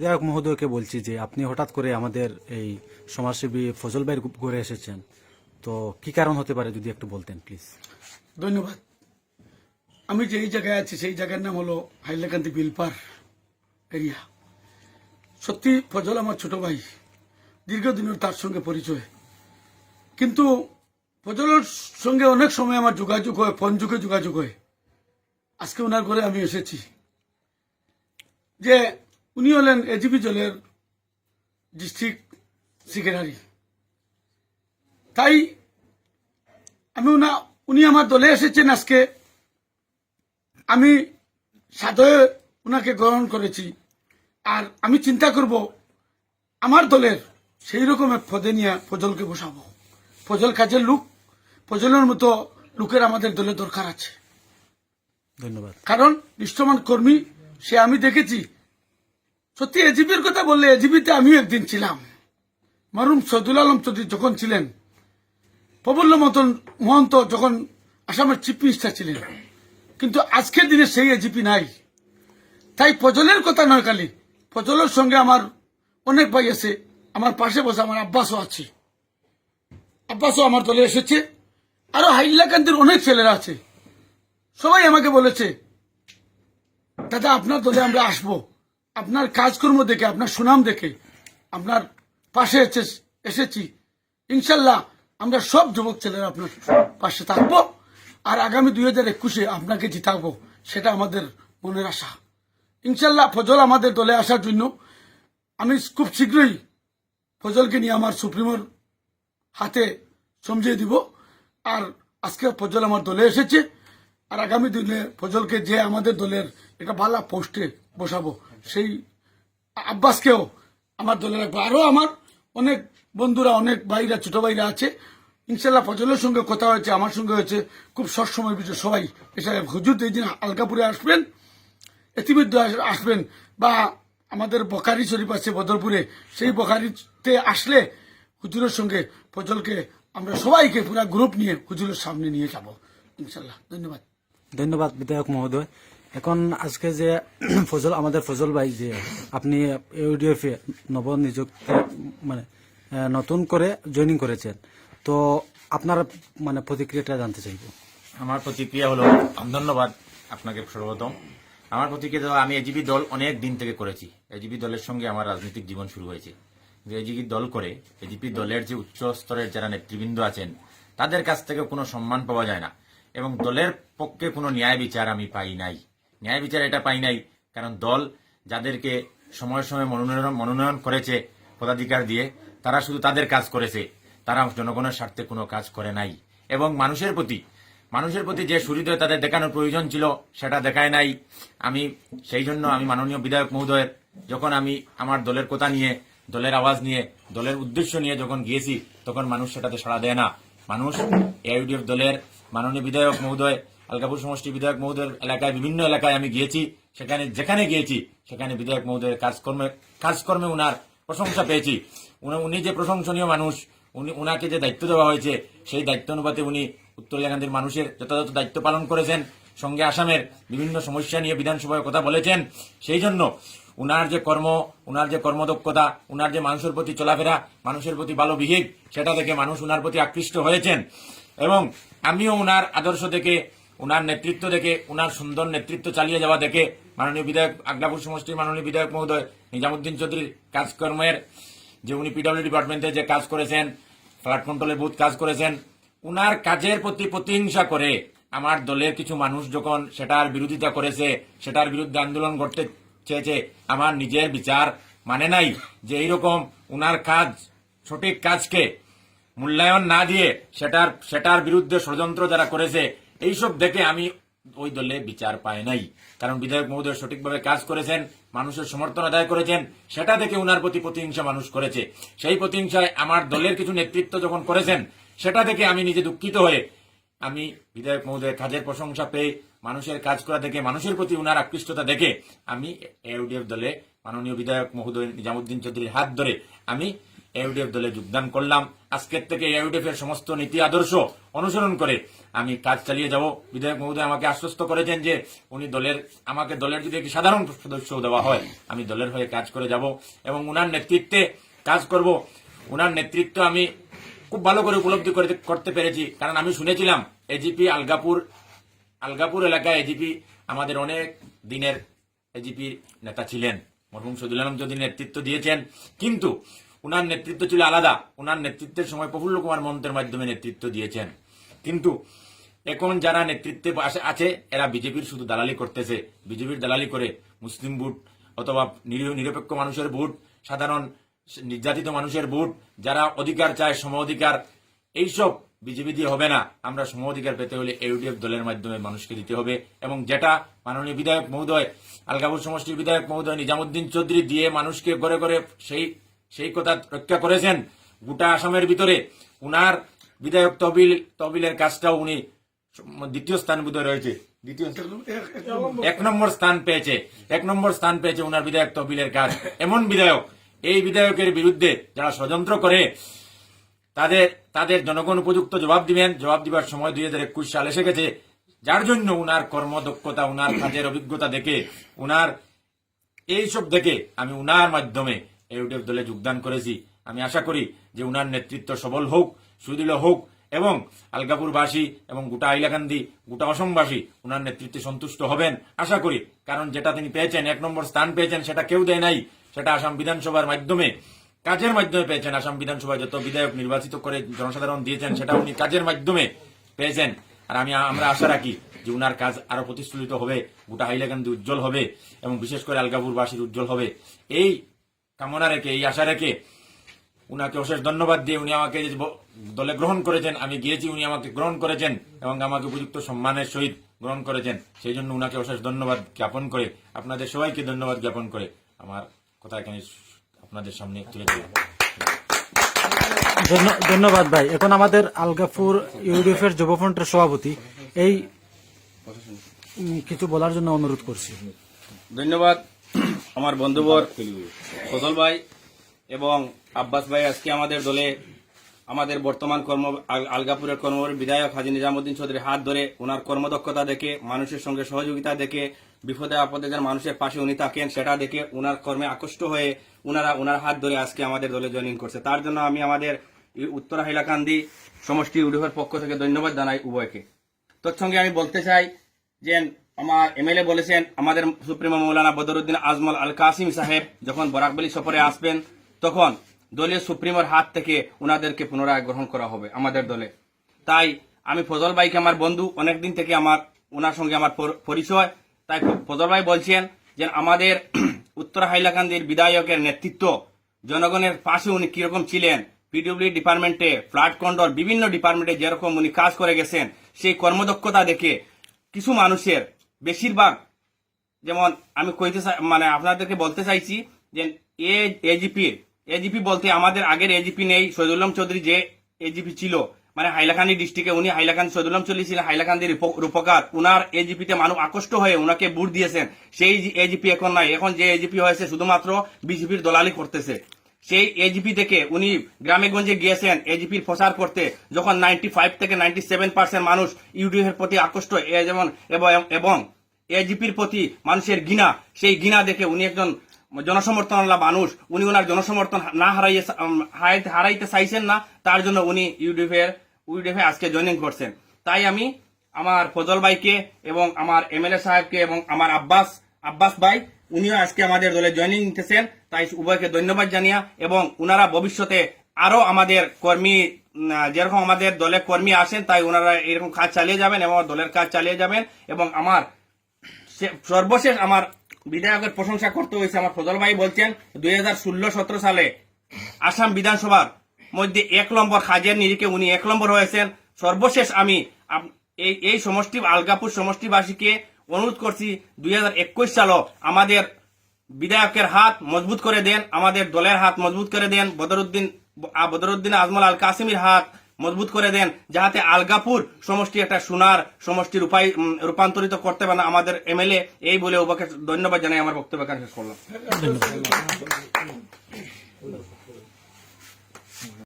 বিধায়ক মহোদয়কে বলছি যে আপনি হঠাৎ করে আমাদের এই সমাজসেবী ফজল ভাইয়ের ঘরে এসেছেন। তো কি কারণ হতে পারে যদি একটু বলতেন প্লিজ ধন্যবাদ। আমি যেই জায়গায় আছি, সেই জায়গার নাম হলো হাইলাকান্দি বিলপার এরিয়া। সত্যি, ফজল আমার ছোট ভাই, দীর্ঘদিনের তার সঙ্গে পরিচয়। কিন্তু ফজলের সঙ্গে অনেক সময় আমার যোগাযোগ হয়, ফোন যুগে যোগাযোগ হয়। আজকে ওনার ঘরে আমি এসেছি। যে উনি হলেন এজিবি জলের ডিস্ট্রিক্ট সেক্রেটারি। তাই আমি উনা উনি আমার দলে এসেছেন আজকে। আমি সাদয়ে উনাকে গ্রহণ করেছি। আর আমি চিন্তা করব আমার দলের সেই রকম এক পদে নিয়ে ফজলকে বসাবো। ফজল কাজের লোক ফজলের মতো লোকের আমাদের দলে দরকার আছে। ধন্যবাদ। কারণ নিষ্ঠমান কর্মী সে আমি দেখেছি। সত্যি এজিবির কথা বললে এজিবিতে আমিও একদিন ছিলাম। মারুম সদুল আলম চৌধুরী যখন ছিলেন প্রবল্ল মতন মহন্ত যখন আসামের চিফ মিনিস্টার ছিলেন। কিন্তু আজকের দিনে সেই এজিপি নাই। তাই ফজলের কথা নয় খালি ফজলের সঙ্গে আমার অনেক ভাই আছে, আমার পাশে বসে আমার আব্বাসও আছে। আব্বাসও আমার দলে এসেছে। আরও হাইলাকান্দির অনেক ছেলেরা আছে। সবাই আমাকে বলেছে, দাদা, আপনার দলে আমরা আসব। আপনার কাজকর্ম দেখে, আপনার সুনাম দেখে, আপনার পাশে এসে- এসেছি। ইনশাল্লাহ আমরা সব যুবক ছেলেরা আপনার পাশে থাকব আর আগামী দুই হাজার একুশে আপনাকে জিতাবো, সেটা আমাদের মনের আশা। ইনশাল্লাহ ফজল আমাদের দলে আসার জন্য আমি খুব শীঘ্রই ফজলকে নিয়ে আমার সুপ্রিমোর হাতে সমঝিয়ে দিব। আর আজকে ফজল আমার দলে এসেছে। আর আগামী দিনে ফজলকে যে আমাদের দলের একটা ভালো পোস্টে বসাবো। সেই আব্বাসকেও আমার দলে রাখব। আরও আমার অনেক বন্ধুরা, অনেক ভাইরা, ছোট ভাইরা আছে। ইনশাল্লাহ ফজলের সঙ্গে কথা হয়েছে, আমার সঙ্গে হয়েছে। খুব সবসময় সময়ের সবাই এসে হুজুর এই দিন আলকাপুরে আসবেন ইতিমধ্যে আসবেন বা আমাদের বখারি শরীফ আছে বদরপুরে, সেই বখারিতে আসলে হুজুরের সঙ্গে ফজলকে আমরা সবাইকে পুরা গ্রুপ নিয়ে হুজুরের সামনে নিয়ে যাব। ইনশাল্লাহ ধন্যবাদ। ধন্যবাদ বিধায়ক মহোদয়। এখন আজকে যে ফজল, আমাদের ফজল ভাই যে আপনি ইউডিএফ নবনিযুক্ত মানে নতুন করে জয়েনিং করেছেন, তো আপনার মানে প্রতিক্রিয়াটা জানতে চাইব। আমার প্রতিক্রিয়া হলো ধন্যবাদ আপনাকে সর্বপ্রথম। আমার প্রতিক্রিয়া আমি এজিবি দল অনেক দিন থেকে করেছি। এজিবি দলের সঙ্গে আমার রাজনৈতিক জীবন শুরু হয়েছে। যে এজিবি দল করে এজিপি দলের যে উচ্চ স্তরের যারা নেতৃবৃন্দ আছেন, তাদের কাছ থেকে কোনো সম্মান পাওয়া যায় না। এবং দলের পক্ষে কোনো ন্যায় বিচার আমি পাই নাই। ন্যায় বিচার এটা পাই নাই। কারণ দল যাদেরকে সময় সময় মনোনয়ন মনোনয়ন করেছে পদাধিকার দিয়ে, তারা শুধু তাদের কাজ করেছে। তারা জনগণের স্বার্থে কোনো কাজ করে নাই। এবং মানুষের প্রতি মানুষের প্রতি যে সুহৃদয় তাদের দেখানোর প্রয়োজন ছিল, সেটা দেখায় নাই। আমি সেই জন্য আমি মাননীয় বিধায়ক মহোদয়ের, যখন আমি আমার দলের কথা নিয়ে, দলের আওয়াজ নিয়ে, দলের উদ্দেশ্য নিয়ে যখন গিয়েছি, তখন মানুষ সেটাতে সাড়া দেয় না। মানুষ এআইডিএফ দলের মাননীয় বিধায়ক মহোদয় আলকাপুর সমষ্টি বিধায়ক মহোদয়ের এলাকায়, বিভিন্ন এলাকায় আমি গিয়েছি, সেখানে, যেখানে গিয়েছি, সেখানে বিধায়ক মহোদয়ের কাজকর্মে কাজকর্মে উনার প্রশংসা পেয়েছি। উনি- যে প্রশংসনীয় মানুষ, উনি, উনাকে যে দায়িত্ব দেওয়া হয়েছে, সেই দায়িত্ব অনুপাতে উনি উত্তর গান্ধীর মানুষের যথাযথ দায়িত্ব পালন করেছেন। সঙ্গে আসামের বিভিন্ন সমস্যা নিয়ে বিধানসভায় কথা বলেছেন। সেই জন্য উনার যে কর্ম, উনার যে কর্মদক্ষতা, উনার যে মানুষের প্রতি চলাফেরা, মানুষের প্রতি ভালো বিহেভ সেটা থেকে মানুষ উনার প্রতি আকৃষ্ট হয়েছেন। এবং আমিও উনার আদর্শ দেখে উনার নেতৃত্ব দেখে, উনার সুন্দর নেতৃত্ব চালিয়ে যাওয়া দেখে মাননীয় বিধায়ক আগ্রাপুর সমষ্টির মাননীয় বিধায়ক মহোদয় নিজামুদ্দিন চৌধুরীর কাজকর্মের যে উনি পিডব্লিউ ডিপার্টমেন্টে যে কাজ করেছেন ফ্লাড কন্ট্রোলের বুথ কাজ করেছেন, উনার কাজের প্রতি প্রতিহিংসা করে আমার দলের কিছু মানুষ যখন সেটার বিরোধিতা করেছে, সেটার বিরুদ্ধে আন্দোলন করতে চেয়েছে, আমার নিজের বিচার মানে নাই যে এইরকম উনার কাজ, সঠিক কাজকে মূল্যায়ন না দিয়ে সেটার সেটার বিরুদ্ধে ষড়যন্ত্র যারা করেছে এইসব দেখে আমি ওই দলে বিচার পাই নাই কারণ বিধায়ক মহোদয় সঠিকভাবে কাজ করেছেন মানুষের সমর্থন আদায় করেছেন সেটা দেখে উনার প্রতি প্রতিহিংসা মানুষ করেছে সেই প্রতিহিংসায় আমার দলের কিছু নেতৃত্ব যখন করেছেন সেটা দেখে আমি নিজে দুঃখিত হয়ে আমি বিধায়ক মহোদয়ের কাজের প্রশংসা পেয়ে মানুষের কাজ করা দেখে মানুষের প্রতি উনার আকৃষ্টতা দেখে আমি ইউডিএফ দলে মাননীয় বিধায়ক মহোদয় নিজামুদ্দিন চৌধুরীর হাত ধরে আমি ইউডিএফ দলে যোগদান করলাম। আজকের থেকে ইউডিএফ এর সমস্ত নীতি আদর্শ অনুসরণ করে আমি কাজ চালিয়ে যাব। বিধায়ক মহোদয় আমাকে আশ্বস্ত করেছেন যে উনি দলের, আমাকে দলের যদি একটি সাধারণ সদস্য দেওয়া হয়, আমি দলের হয়ে কাজ করে যাব এবং উনার নেতৃত্বে কাজ করব। উনার নেতৃত্ব আমি খুব ভালো করে উপলব্ধি করতে পেরেছি। কারণ আমি শুনেছিলাম এজিপি আলগাপুর আলগাপুর এলাকায় এজিপি আমাদের অনেক দিনের এজিপি নেতা ছিলেন। মরহুম সদুল আলম যদি নেতৃত্ব দিয়েছেন। কিন্তু উনার নেতৃত্ব ছিল আলাদা। ওনার নেতৃত্বের সময় প্রফুল্ল কুমার মন্ত্রের মাধ্যমে নেতৃত্ব দিয়েছেন। কিন্তু এখন যারা নেতৃত্বে আছে, এরা বিজেপির শুধু দালালি করতেছে। বিজেপির দালালি করে মুসলিম ভোট অথবা নিরপেক্ষ মানুষের ভোট, সাধারণ নির্যাতিত মানুষের ভোট, যারা অধিকার চায় সম অধিকার, এইসব বিজেপি দিয়ে হবে না। আমরা সম অধিকার পেতে হলে ইউডিএফ দলের মাধ্যমে মানুষকে দিতে হবে এবং যেটা মাননীয় বিধায়ক মহোদয় আলগাপুর সমষ্টির বিধায়ক মহোদয় নিজামুদ্দিন চৌধুরী দিয়ে মানুষকে করে করে সেই সেই কথা রক্ষা করেছেন গোটা আসামের ভিতরে। উনার বিধায়ক তহবিল, তহবিলের কাজটাও উনি দ্বিতীয় স্থান বোধহয় রয়েছে। দ্বিতীয় এক নম্বর স্থান পেয়েছে। এক নম্বর স্থান পেয়েছে উনার বিধায়ক তহবিলের কাজ। এমন বিধায়ক, এই বিধায়কের বিরুদ্ধে যারা ষড়যন্ত্র করে, তাদের তাদের জনগণ উপযুক্ত জবাব দিবেন। জবাব দিবার সময় দুই হাজার একুশ সাল এসে গেছে। যার জন্য উনার কর্মদক্ষতা, উনার কাজের অভিজ্ঞতা দেখে, উনার এইসব দেখে আমি উনার মাধ্যমে ইউডিএফ দলে যোগদান করেছি। আমি আশা করি যে উনার নেতৃত্ব সবল হোক, সুদৃঢ় হোক এবং আলগাপুরবাসী এবং গোটা আইলাকান্দি গোটা অসমবাসী উনার নেতৃত্বে সন্তুষ্ট হবেন, আশা করি। কারণ যেটা তিনি পেয়েছেন, এক নম্বর স্থান পেয়েছেন, সেটা কেউ দেয় নাই। সেটা আসাম বিধানসভার মাধ্যমে, কাজের মাধ্যমে পেয়েছেন। আসাম বিধানসভায় যত বিধায়ক নির্বাচিত করে জনসাধারণ দিয়েছেন, সেটা উনি কাজের মাধ্যমে পেয়েছেন। আর আমি, আমরা আশা রাখি যে উনার কাজ আরও প্রতিষ্ঠিত হবে, গোটা হাইলাকান্দি উজ্জ্বল হবে এবং বিশেষ করে আলগাপুরবাসীর উজ্জ্বল হবে। এই কামনা রেখে এই আশা রেখে উনাকে অশেষ ধন্যবাদ দিয়ে উনি আমাকে যে দলে গ্রহণ করেছেন আমি গিয়েছি উনি আমাকে গ্রহণ করেছেন এবং আমাকে উপযুক্ত সম্মানের সহিত গ্রহণ করেছেন। সেই জন্য উনাকে অশেষ ধন্যবাদ জ্ঞাপন করে আপনাদের সবাইকে ধন্যবাদ জ্ঞাপন করে আমার কথা এখানে আপনাদের সামনে তুলে দিলাম ধন্য- ধন্যবাদ ভাই। এখন আমাদের আলগাপুর ইউডিএফ এর যুবফ্রন্টের সভাপতি এই কিছু বলার জন্য অনুরোধ করছি। ধন্যবাদ। আমার বন্ধুবর ফজল ভাই এবং আব্বাস ভাই আজকে আমাদের দলে আমাদের বর্তমান কর্ম, আল- আলগাপুরের কর্মর বিধায়ক হাজি নিজামুদ্দিন চৌধুরীর হাত ধরে ওনার কর্মদক্ষতা দেখে, মানুষের সঙ্গে সহযোগিতা দেখে, বিপদে আপদে যেন মানুষের পাশে উনি থাকেন, সেটা দেখে ওনার কর্মে আকৃষ্ট হয়ে ওনারা ওনার হাত ধরে আজকে আমাদের দলে জয়েনিং করছে। তার জন্য আমি আমাদের উত্তরা হাইলাকান্দি সমষ্টি ইউডিএফের পক্ষ থেকে ধন্যবাদ জানাই উভয়কে। তৎসঙ্গে আমি বলতে চাই যে আমার এমএলএ বলেছেন, আমাদের সুপ্রিমো মৌলানা বদরুদ্দিন আজমল আল কাসিম সাহেব যখন বরাকবলি সফরে আসবেন, তখন দলীয় সুপ্রিমোর হাত থেকে ওনাদেরকে পুনরায় গ্রহণ করা হবে, আমাদের দলে। তাই আমি ফজল ভাইকে আমার বন্ধু, অনেকদিন থেকে আমার ওনার সঙ্গে আমার পরিচয়। তাই ফজল ভাই বলছেন যে, আমাদের উত্তর হাইলাকান্দির বিধায়কের নেতৃত্ব, জনগণের পাশে উনি কীরকম ছিলেন, পিডব্লিউ ডিপার্টমেন্টে, ফ্লাড কন্ট্রোল, বিভিন্ন ডিপার্টমেন্টে যেরকম উনি কাজ করে গেছেন, সেই কর্মদক্ষতা দেখে কিছু মানুষের বেশিরভাগ, যেমন আমি কইতে মানে আপনাদেরকে বলতে চাইছি যে এ এজিপি এজিপি বলতে আমাদের আগের এজিপি নেই শহীদুল্লাম চৌধুরী যে এজিপি ছিল মানে হাইলাকান্দি ডিস্ট্রিক্টে উনি হাইলাকান্দি শহীদুল্লাম চৌধুরী ছিলেন হাইলাকান্দির রূপ- রূপকার, উনার এজিপিতে মানুষ আকষ্ট হয়ে উনাকে বুট দিয়েছেন। সেই এজিপি এখন নাই, এখন যে এজিপি হয়েছে শুধুমাত্র বিজেপির দলালি করতেছে। সেই এজিপি থেকে উনি গ্রামে গঞ্জে গিয়েছেন এজিপির প্রচার করতে, যখন নাইনটি ফাইভ থেকে নাইনটি সেভেন পার্সেন্ট মানুষ ইউডিএফের প্রতি আকৃষ্ট যেমন, এবং- এজিপির প্রতি মানুষের ঘৃণা, সেই ঘৃণা দেখে উনি একজন জনসমর্থনওয়ালা মানুষ। উনি ওনার জনসমর্থন না হারাইয়ে হারাইতে চাইছেন না, তার জন্য উনি ইউডিএফ এর ইউডিএফ আজকে জয়েনিং করছেন। তাই আমি আমার ফজল ভাইকে এবং আমার এমএলএ সাহেবকে এবং আমার আব্বাস আব্বাস ভাই উনিও আজকে আমাদের দলে জয়েনিং নিতেছেন, তাই উভয়কে ধন্যবাদ জানিয়া এবং উনারা ভবিষ্যতে আরও আমাদের কর্মী যেরকম আমাদের দলে কর্মী আসেন, তাই ওনারা এরকম কাজ চালিয়ে যাবেন এবং দলের কাজ চালিয়ে যাবেন এবং আমার সর্বশেষ আমার বিধায়কের প্রশংসা করতে হয়েছে আমার ফজল ভাই বলছেন, দুই হাজার ষোলো সতেরো সালে আসাম বিধানসভার মধ্যে এক নম্বর হাজের নিরিখে উনি এক নম্বর হয়েছেন। সর্বশেষ আমি এই সমষ্টি, আলগাপুর সমষ্টিবাসীকে অনুরোধ করছি দুই হাজার একুশ সালও আমাদের বিধায়কের হাত মজবুত করে দেন আমাদের দলের হাত মজবুত করে দেন বদরুদ্দিন বদরুদ্দিন আজমল আল কাসিমের হাত মজবুত করে দেন যাহাতে আলগাপুর সমষ্টি একটা সোনার সমষ্টি উম, রূপান্তরিত করতে পারেন আমাদের এমএলএ। এই বলে ওবাকে ধন্যবাদ জানাই আমার বক্তব্য শেষ করলাম।